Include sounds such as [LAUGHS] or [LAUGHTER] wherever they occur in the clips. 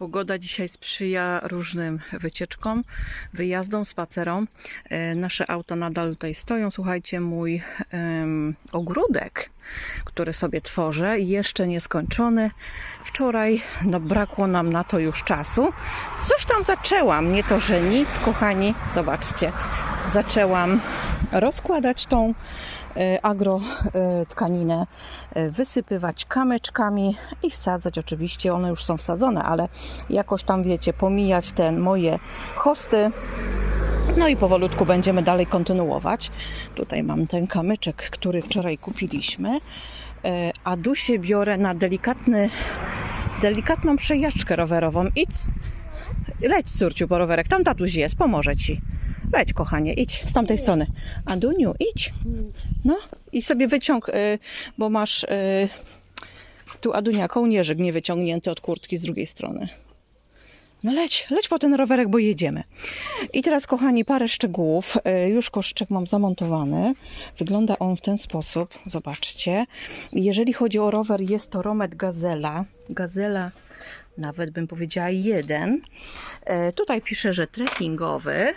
Pogoda dzisiaj sprzyja różnym wycieczkom, wyjazdom, spacerom. E, Nasze auta nadal tutaj stoją. Słuchajcie, mój em, ogródek, który sobie tworzę, jeszcze nieskończony. Wczoraj no, brakło nam na to już czasu. Coś tam zaczęłam, nie to, że nic, kochani. Zobaczcie, zaczęłam rozkładać tą e, agro e, e, wysypywać kamyczkami i wsadzać. Oczywiście one już są wsadzone, ale jakoś tam wiecie, pomijać te moje hosty. No i powolutku będziemy dalej kontynuować. Tutaj mam ten kamyczek, który wczoraj kupiliśmy. A Dusię biorę na delikatny, delikatną przejażdżkę rowerową. Idź, leć córciu po rowerek, tam tatuś jest, pomoże ci. Leć kochanie, idź z tamtej strony. Aduniu, idź. No i sobie wyciąg, y, bo masz y, tu Adunia kołnierzyk nie wyciągnięty od kurtki z drugiej strony. No leć, leć po ten rowerek, bo jedziemy. I teraz, kochani, parę szczegółów. Y, Już koszyczek mam zamontowany. Wygląda on w ten sposób. Zobaczcie. Jeżeli chodzi o rower, jest to Romet Gazela. Gazela, nawet bym powiedziała jeden. Y, Tutaj pisze, że trekkingowy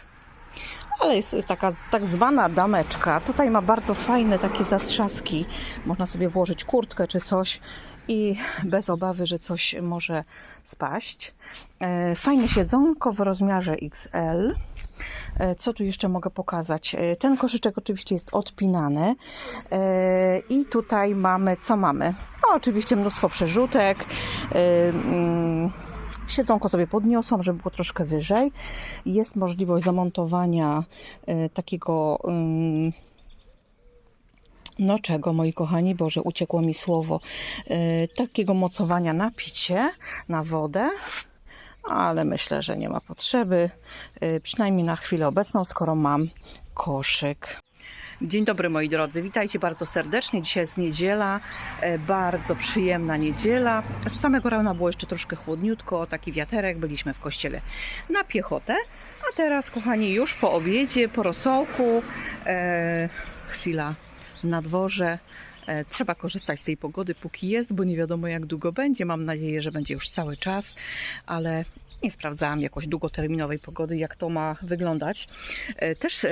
ale jest taka tak zwana dameczka. Tutaj ma bardzo fajne takie zatrzaski. Można sobie włożyć kurtkę czy coś i bez obawy, że coś może spaść. E, Fajne siedzonko w rozmiarze XL. E, Co tu jeszcze mogę pokazać? E, Ten koszyczek oczywiście jest odpinany. I tutaj mamy, co mamy? No, oczywiście mnóstwo przerzutek. Siedzonko sobie podniosłam, żeby było troszkę wyżej. Jest możliwość zamontowania e, takiego. no czego, moi kochani, Boże, uciekło mi słowo. E, takiego mocowania na picie, na wodę. Ale myślę, że nie ma potrzeby, e, przynajmniej na chwilę obecną, skoro mam koszyk. Dzień dobry moi drodzy, witajcie bardzo serdecznie. Dzisiaj jest niedziela, e, bardzo przyjemna niedziela. Z samego rana było jeszcze troszkę chłodniutko, taki wiaterek, byliśmy w kościele na piechotę. A teraz, kochani, już po obiedzie, po rosołku, e, chwila na dworze. E, Trzeba korzystać z tej pogody, póki jest, bo nie wiadomo jak długo będzie. Mam nadzieję, że będzie już cały czas, ale nie sprawdzałam jakoś długoterminowej pogody, jak to ma wyglądać. E, Też e,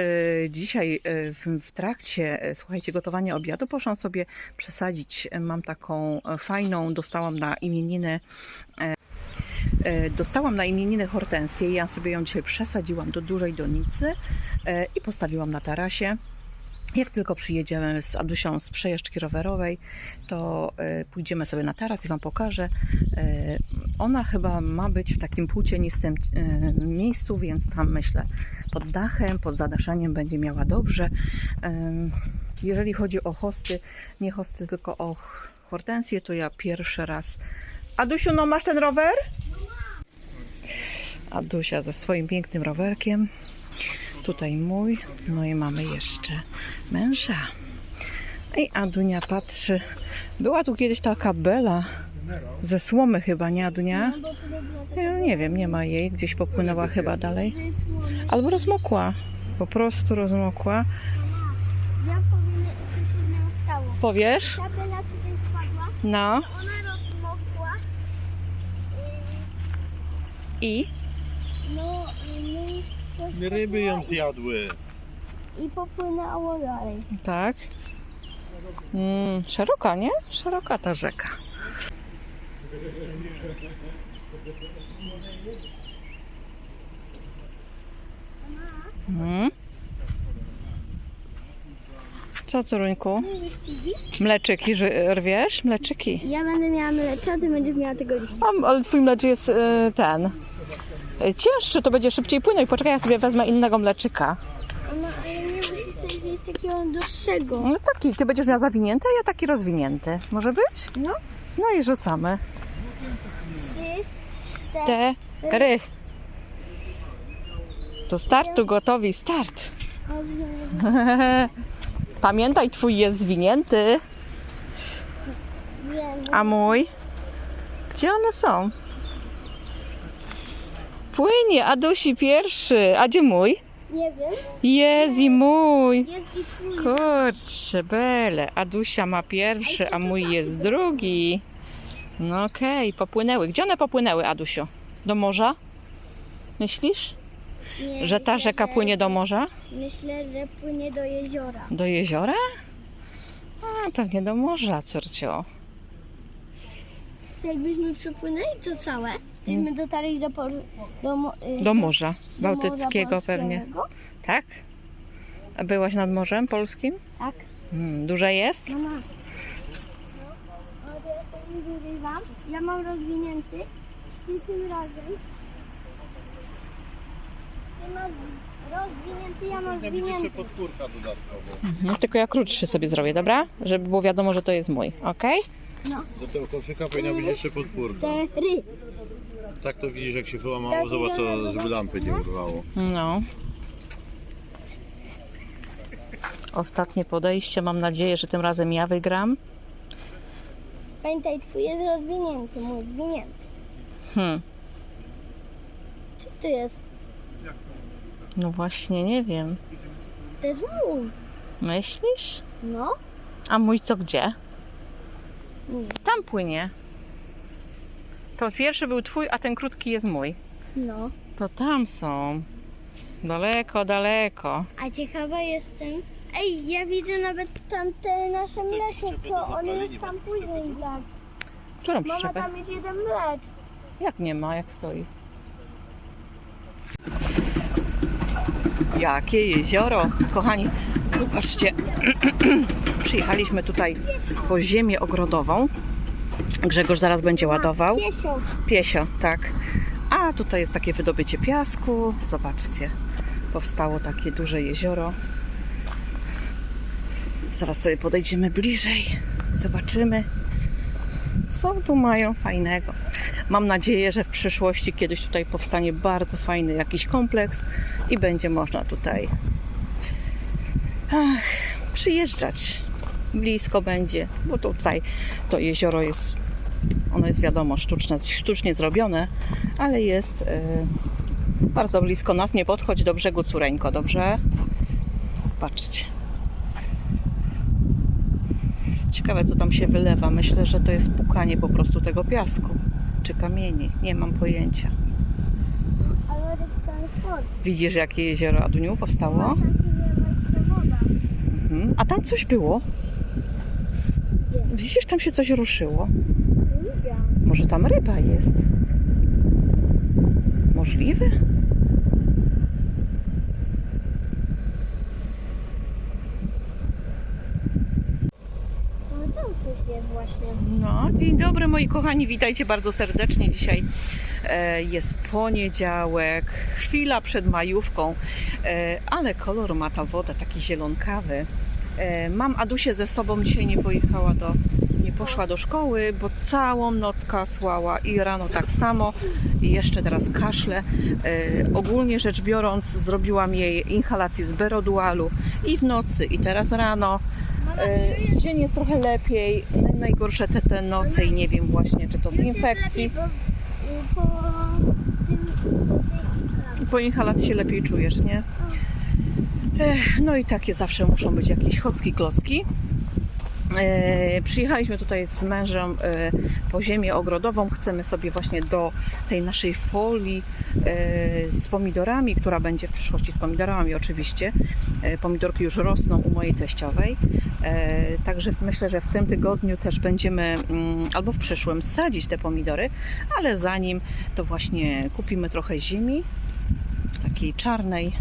dzisiaj e, w, trakcie, słuchajcie, gotowania obiadu poszłam sobie przesadzić. Mam taką fajną, dostałam na imieniny e, Dostałam na imieniny hortensję. Ja sobie ją dzisiaj przesadziłam do dużej donicy i postawiłam na tarasie. Jak tylko przyjedziemy z Adusią z przejażdżki rowerowej, to e, pójdziemy sobie na taras i Wam pokażę. E, Ona chyba ma być w takim półcienistym e, miejscu, więc tam myślę pod dachem, pod zadaszeniem będzie miała dobrze. Jeżeli chodzi o hosty, nie hosty, tylko o hortensję, to ja pierwszy raz. Adusiu, no masz ten rower? Adusia ze swoim pięknym rowerkiem. Tutaj mój, no i mamy jeszcze męża. I Adunia patrzy. Była tu kiedyś taka Bela ze słomy chyba, nie Adunia? Ja nie wiem, nie ma jej. Gdzieś popłynęła chyba dalej. Albo rozmokła. Po prostu rozmokła. Ja powiem, co się z nią stało. Powiesz? Ta Bela tutaj wpadła, No. ona rozmokła. I? Ryby ją zjadły. I, popłynęło dalej. Tak. Mm, szeroka, nie? Szeroka ta rzeka. Mm. Co, Coruńku? Wyścigi? Mleczyki ży- rwiesz? Mleczyki. Ja będę miała mlecza, ty będziesz miała tego liścia. Ale twój mlecz jest y, ten. Cięższy, to będzie szybciej płynął. I poczekaj, ja sobie wezmę innego mleczyka. No, nie musisz sobie wziąć takiego dłuższego. No taki, ty będziesz miał zawinięty, a ja taki rozwinięty. Może być? No. No i rzucamy. Trzy, cztery. To startu gotowi, start. [LAUGHS] Pamiętaj, twój jest zwinięty, a mój? Gdzie one są? Płynie, Adusi pierwszy, a gdzie mój? nie wiem. Jest i mój. Jest i twój. Kurczę, bele. Adusia ma pierwszy, a mój jest drugi. No okej, popłynęły. Gdzie one popłynęły, Adusiu? Do morza? Myślisz? Nie, Że ta myślę, rzeka że- płynie do morza? Myślę, że płynie do jeziora. Do jeziora? A, pewnie do morza, córcio. Jakbyśmy przypłynęli to całe, to byśmy dotarli do, por- do, mo- y, Do morza do Morza Bałtyckiego pewnie. Polskiego. Tak? A byłaś nad Morzem Polskim? Tak. Hmm, duże jest? Mama. No, ale nie dłużej wam. Ja mam rozwinięty i tym razem. Ty masz rozwinięty, ja mam zwinięty. jeszcze podpórka dodatkowo. Mhm, tylko ja krótszy sobie zrobię, dobra? Żeby było wiadomo, że to jest mój, ok? Do tego koszyka powinna być jeszcze podpórka. Cztery. Tak to widzisz jak się wyłamało, zobacz co żeby lampy nie urwało. No. Ostatnie podejście. Mam nadzieję, że tym razem ja wygram. Pamiętaj, twój jest rozwinięty, mój zwinięty. Hmm. Czy to jest? No właśnie, nie wiem. To jest mój. Myślisz? No. A mój co gdzie? Nie. Tam płynie. To pierwszy był twój, a ten krótki jest mój. No. To tam są. Daleko, daleko. A ciekawa jestem. Ej, ja widzę nawet tam te nasze mlecze, co on jest tam później tak. Którą Mama, przyczepę? tam jest jeden mlecz. Jak nie ma, jak stoi? Jakie jezioro! Kochani, zobaczcie. [CLEARS THROAT] Przyjechaliśmy tutaj po ziemię ogrodową. Grzegorz zaraz będzie ładował. Piesio. Piesio, tak. A tutaj jest takie wydobycie piasku. Zobaczcie. Powstało takie duże jezioro. Zaraz sobie podejdziemy bliżej. Zobaczymy, co tu mają fajnego. Mam nadzieję, że w przyszłości kiedyś tutaj powstanie bardzo fajny jakiś kompleks i będzie można tutaj ach, przyjeżdżać. Blisko będzie, bo tutaj to jezioro jest ono jest wiadomo sztuczne, sztucznie zrobione, ale jest e, bardzo blisko nas. Nie podchodź do brzegu Cureńko, dobrze? Zobaczcie. Ciekawe, co tam się wylewa. Myślę, że to jest pukanie po prostu tego piasku czy kamieni. Nie mam pojęcia. Widzisz, jakie jezioro Aduniu powstało? Mhm. A tam coś było. Widzisz, tam się coś ruszyło. Może tam ryba jest? Możliwe? No tam coś jest właśnie. No, dzień dobry moi kochani, witajcie bardzo serdecznie. Dzisiaj e, jest poniedziałek, chwila przed majówką, e, ale kolor ma ta woda taki zielonkawy. E, mam Adusię ze sobą, dzisiaj nie pojechała do, nie poszła do szkoły, bo całą noc kasłała i rano tak samo i jeszcze teraz kaszle. E, ogólnie rzecz biorąc zrobiłam jej inhalację z berodualu i w nocy i teraz rano. E, Dzień jest trochę lepiej. Najgorsze te, te noce i nie wiem właśnie, czy to z infekcji. Y, Po inhalacji się lepiej czujesz, nie? No i takie zawsze muszą być jakieś chocki klocki. E, przyjechaliśmy tutaj z mężem e, po ziemię ogrodową. Chcemy sobie właśnie do tej naszej folii e, z pomidorami, która będzie w przyszłości z pomidorami oczywiście. Pomidorki już rosną u mojej teściowej. Także myślę, że w tym tygodniu też będziemy, mm, albo w przyszłym, sadzić te pomidory, ale zanim to właśnie kupimy trochę ziemi, takiej czarnej,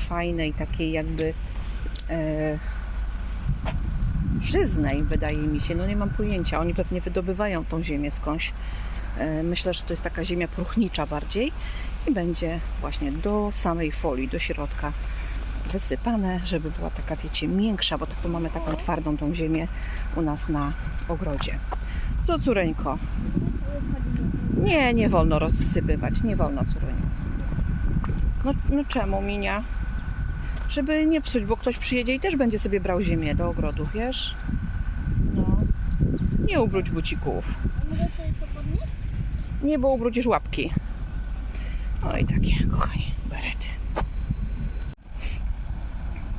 fajnej, takiej jakby e, żyznej, wydaje mi się. No nie mam pojęcia. Oni pewnie wydobywają tą ziemię skądś. E, myślę, że to jest taka ziemia próchnicza bardziej i będzie właśnie do samej folii, do środka wysypane, żeby była taka, wiecie, miększa, bo to mamy taką twardą tą ziemię u nas na ogrodzie. Co, córeńko? Nie, nie wolno rozsypywać, nie wolno, córeńko. No, no czemu, Minia? Żeby nie psuć, bo ktoś przyjedzie i też będzie sobie brał ziemię do ogrodu, wiesz? No. Nie ubróć bucików. A mogę sobie to podnieść? Nie, bo ubrudzisz łapki. I takie, kochani, berety.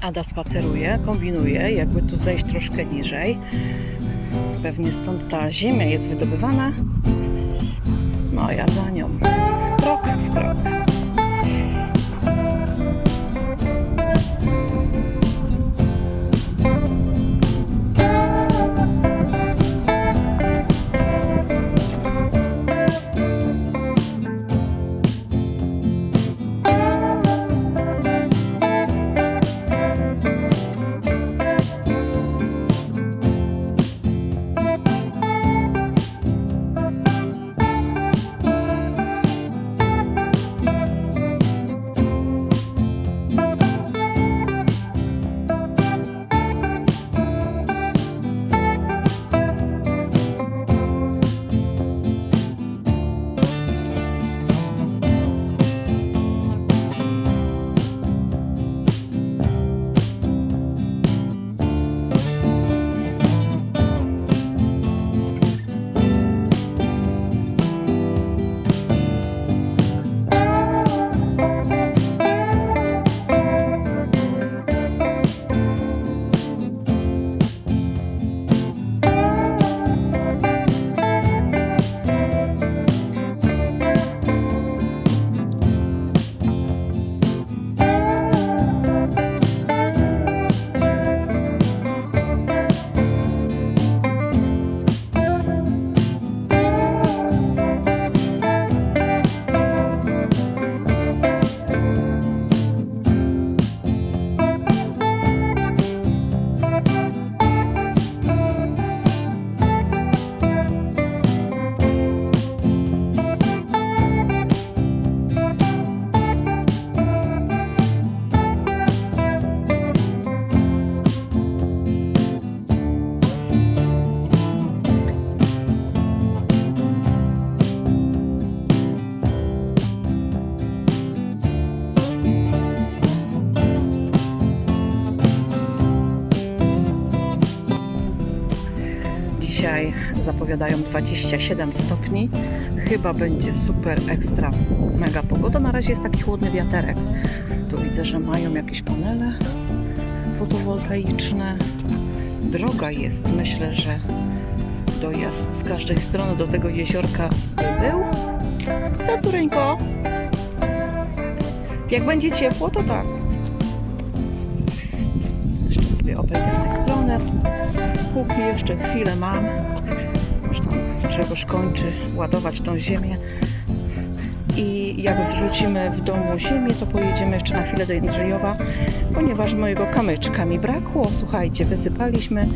Ada spaceruje, kombinuje, jakby tu zejść troszkę niżej. Pewnie stąd ta ziemia jest wydobywana. No, ja za nią. Trochę krok. Dzisiaj zapowiadają 27 stopni. Chyba będzie super ekstra mega pogoda. Na razie jest taki chłodny wiaterek. Tu widzę, że mają jakieś panele fotowoltaiczne. Droga jest. Myślę, że dojazd z każdej strony do tego jeziorka by był. Co, córeńko? Jak będzie ciepło, to tak. Jeszcze sobie obejdę z tej strony. Póki jeszcze chwilę mam, już tam Grzegorz kończy ładować tą ziemię. I jak zrzucimy w domu ziemię, to pojedziemy jeszcze na chwilę do Jędrzejowa, ponieważ mojego kamyczka mi brakło. Słuchajcie, wysypaliśmy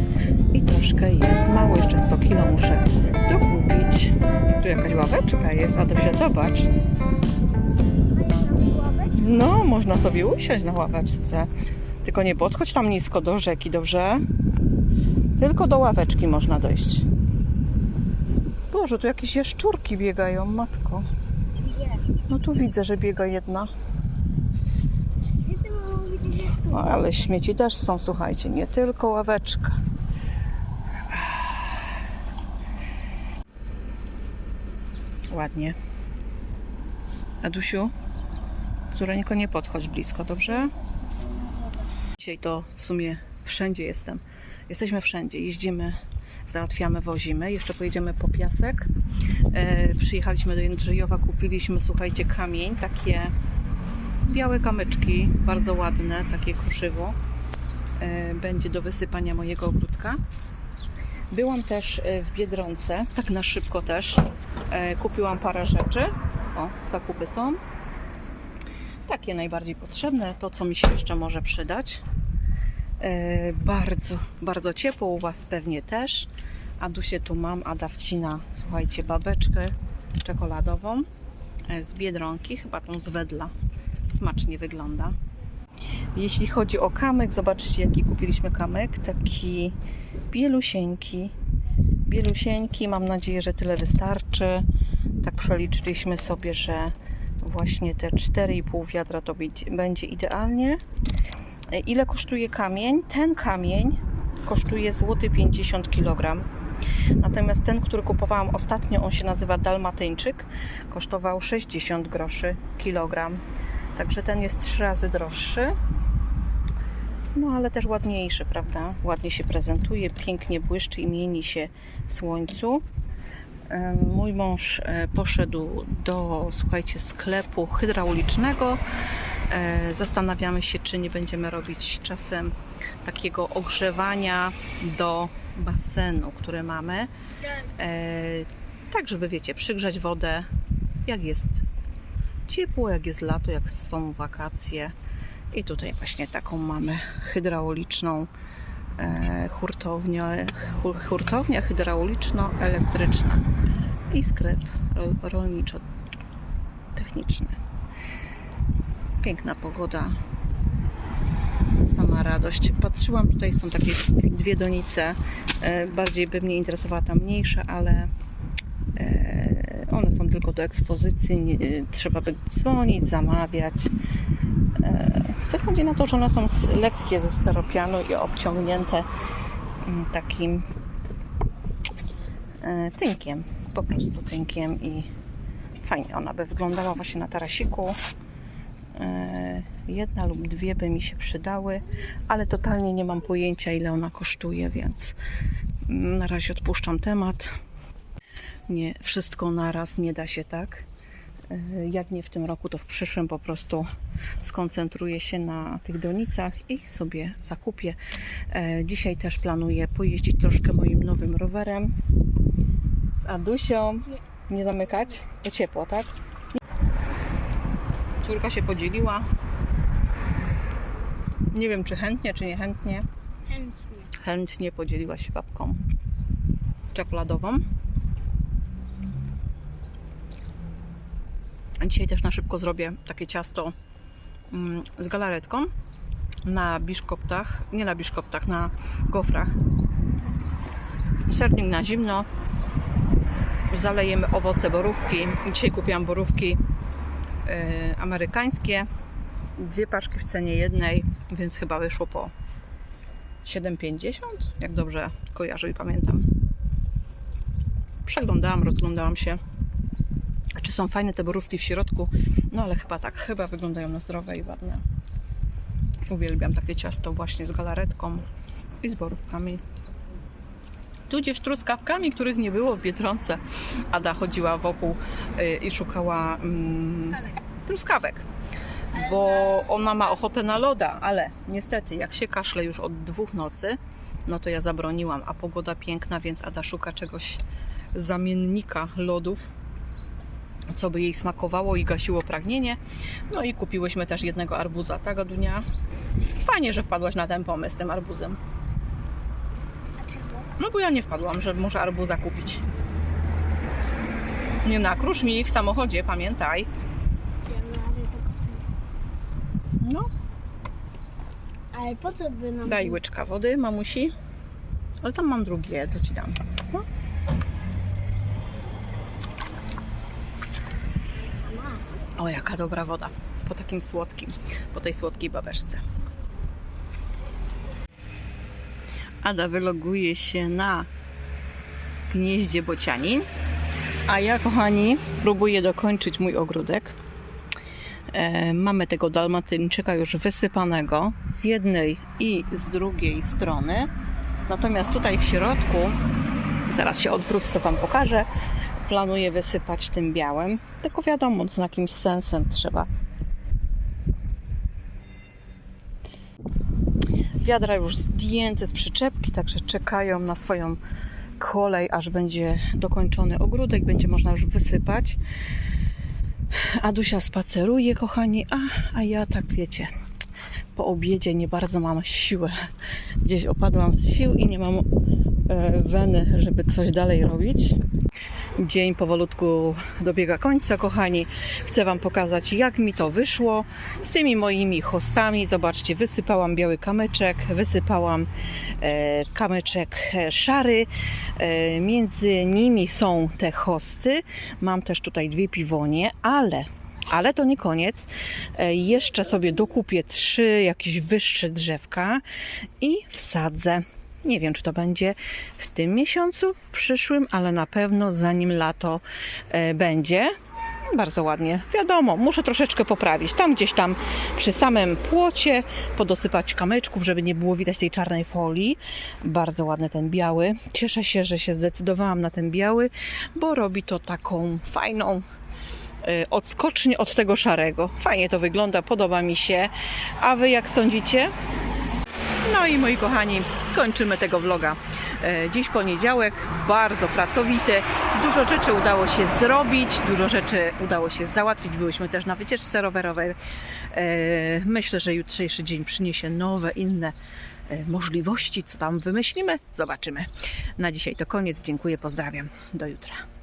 i troszkę jest mało, jeszcze 100 kilo muszę dokupić. Tu jakaś ławeczka jest, Adamsia, zobacz. No, można sobie usiąść na ławeczce. Tylko nie podchodź tam nisko do rzeki, dobrze? Tylko do ławeczki można dojść. Boże, tu jakieś jaszczurki biegają, matko. No tu widzę, że biega jedna. No, ale śmieci też są, słuchajcie, nie tylko ławeczka. Ładnie. Adusiu, córeńko, nie podchodź blisko, dobrze? Dzisiaj to w sumie wszędzie jestem. Jesteśmy wszędzie, jeździmy, załatwiamy, wozimy. Jeszcze pojedziemy po piasek. E, przyjechaliśmy do Jędrzejowa, kupiliśmy, słuchajcie, kamień, takie białe kamyczki, bardzo ładne, takie kruszywo. E, będzie do wysypania mojego ogródka. Byłam też e, w Biedronce, tak na szybko też. E, Kupiłam parę rzeczy. O, zakupy są. Takie najbardziej potrzebne, to co mi się jeszcze może przydać. E, Bardzo, bardzo ciepło u Was pewnie też. Adusie tu mam, Ada wcina, słuchajcie, babeczkę czekoladową e, z Biedronki, chyba tą z Wedla. Smacznie wygląda. Jeśli chodzi o kamyk, zobaczcie jaki kupiliśmy kamyk. Taki bielusieńki. Bielusieńki, mam nadzieję, że tyle wystarczy. Tak przeliczyliśmy sobie, że właśnie te 4,5 wiadra to będzie idealnie. E, Ile kosztuje kamień? Ten kamień kosztuje złoty 50 kg. Natomiast ten, który kupowałam ostatnio, on się nazywa Dalmatyńczyk, kosztował 60 groszy kilogram. Także ten jest trzy razy droższy. No ale też ładniejszy, prawda? Ładnie się prezentuje, pięknie błyszczy i mieni się w słońcu. E, Mój mąż e, poszedł do, słuchajcie, sklepu hydraulicznego. E, Zastanawiamy się, czy nie będziemy robić czasem takiego ogrzewania do basenu, który mamy. E, tak, żeby wiecie, przygrzać wodę, jak jest ciepło, jak jest lato, jak są wakacje. I tutaj właśnie taką mamy hydrauliczną e, hurtownię, hu- hurtownia hydrauliczno-elektryczna i sklep ro- rolniczo-techniczny. Piękna pogoda, sama radość. Patrzyłam, tutaj są takie dwie donice. E, Bardziej by mnie interesowała ta mniejsza, ale e, one są tylko do ekspozycji. Nie, trzeba by dzwonić, zamawiać. E, Wychodzi na to, że one są lekkie ze steropianu i obciągnięte mm, takim e, tynkiem. Po prostu tynkiem i fajnie ona by wyglądała właśnie na tarasiku. E, Jedna lub dwie by mi się przydały, ale totalnie nie mam pojęcia ile ona kosztuje, więc na razie odpuszczam temat. Nie, wszystko naraz nie da się tak. E, Jak nie w tym roku, to w przyszłym po prostu skoncentruję się na tych donicach i sobie zakupię. E, Dzisiaj też planuję pojeździć troszkę moim nowym rowerem z Adusią. Nie zamykać? To ciepło, tak? Córka się podzieliła. Nie wiem, czy chętnie, czy niechętnie. Chętnie. Chętnie podzieliła się babką czekoladową. Dzisiaj też na szybko zrobię takie ciasto mm, z galaretką na biszkoptach, nie na biszkoptach, na gofrach. Sernik na zimno. Zalejemy owoce borówki. Dzisiaj kupiłam borówki amerykańskie. Dwie paczki w cenie jednej, więc chyba wyszło po 7,50, jak dobrze kojarzę i pamiętam. Przeglądałam, rozglądałam się, czy są fajne te borówki w środku. No ale chyba tak, chyba wyglądają na zdrowe i ładne. Uwielbiam takie ciasto właśnie z galaretką i z borówkami. Tudzież truskawkami, których nie było w Biedronce. Ada chodziła wokół y, i szukała mm, truskawek bo ona ma ochotę na loda, ale niestety, jak się kaszle już od dwóch nocy, no to ja zabroniłam, a pogoda piękna, więc Ada szuka czegoś zamiennika lodów, co by jej smakowało i gasiło pragnienie. No i kupiłyśmy też jednego arbuza, tak Adunia? Fajnie, że wpadłaś na ten pomysł z tym arbuzem. No bo ja nie wpadłam, że może arbuza kupić. Nie nakrusz mi w samochodzie, pamiętaj. No, Ale po co by nam... Daj łyczka wody, mamusi. Ale tam mam drugie, to ci dam. No. O, jaka dobra woda. Po takim słodkim, po tej słodkiej babeczce. Ada wyloguje się na gnieździe bocianin. A ja, kochani, próbuję dokończyć mój ogródek. E, mamy tego dalmatyńczyka już wysypanego z jednej i z drugiej strony. Natomiast tutaj w środku, zaraz się odwrócę, to Wam pokażę, planuję wysypać tym białym. Tylko wiadomo, z jakimś sensem trzeba. Wiadra już zdjęte z przyczepki, także czekają na swoją kolej, aż będzie dokończony ogródek, będzie można już wysypać. Adusia spaceruje, kochani, a, a ja tak wiecie, po obiedzie nie bardzo mam siłę. Gdzieś opadłam z sił i nie mam e, weny, żeby coś dalej robić. Dzień powolutku dobiega końca, kochani. Chcę Wam pokazać, jak mi to wyszło z tymi moimi chostami. Zobaczcie, wysypałam biały kamyczek, wysypałam e, kamyczek e, szary. E, między nimi są te hosty. Mam też tutaj dwie piwonie, ale ale to nie koniec. E, Jeszcze sobie dokupię trzy jakieś wyższe drzewka i wsadzę. Nie wiem, czy to będzie w tym miesiącu, w przyszłym, ale na pewno zanim lato e, będzie. Bardzo ładnie. Wiadomo, muszę troszeczkę poprawić. Tam gdzieś tam przy samym płocie podosypać kamyczków, żeby nie było widać tej czarnej folii. Bardzo ładny ten biały. Cieszę się, że się zdecydowałam na ten biały, bo robi to taką fajną y, odskocznię od tego szarego. Fajnie to wygląda, podoba mi się. A wy jak sądzicie? No i moi kochani, kończymy tego vloga. E, Dziś poniedziałek, bardzo pracowity. Dużo rzeczy udało się zrobić, dużo rzeczy udało się załatwić. Byłyśmy też na wycieczce rowerowej. E, Myślę, że jutrzejszy dzień przyniesie nowe, inne e, możliwości. Co tam wymyślimy? Zobaczymy. Na dzisiaj to koniec. Dziękuję, pozdrawiam. Do jutra.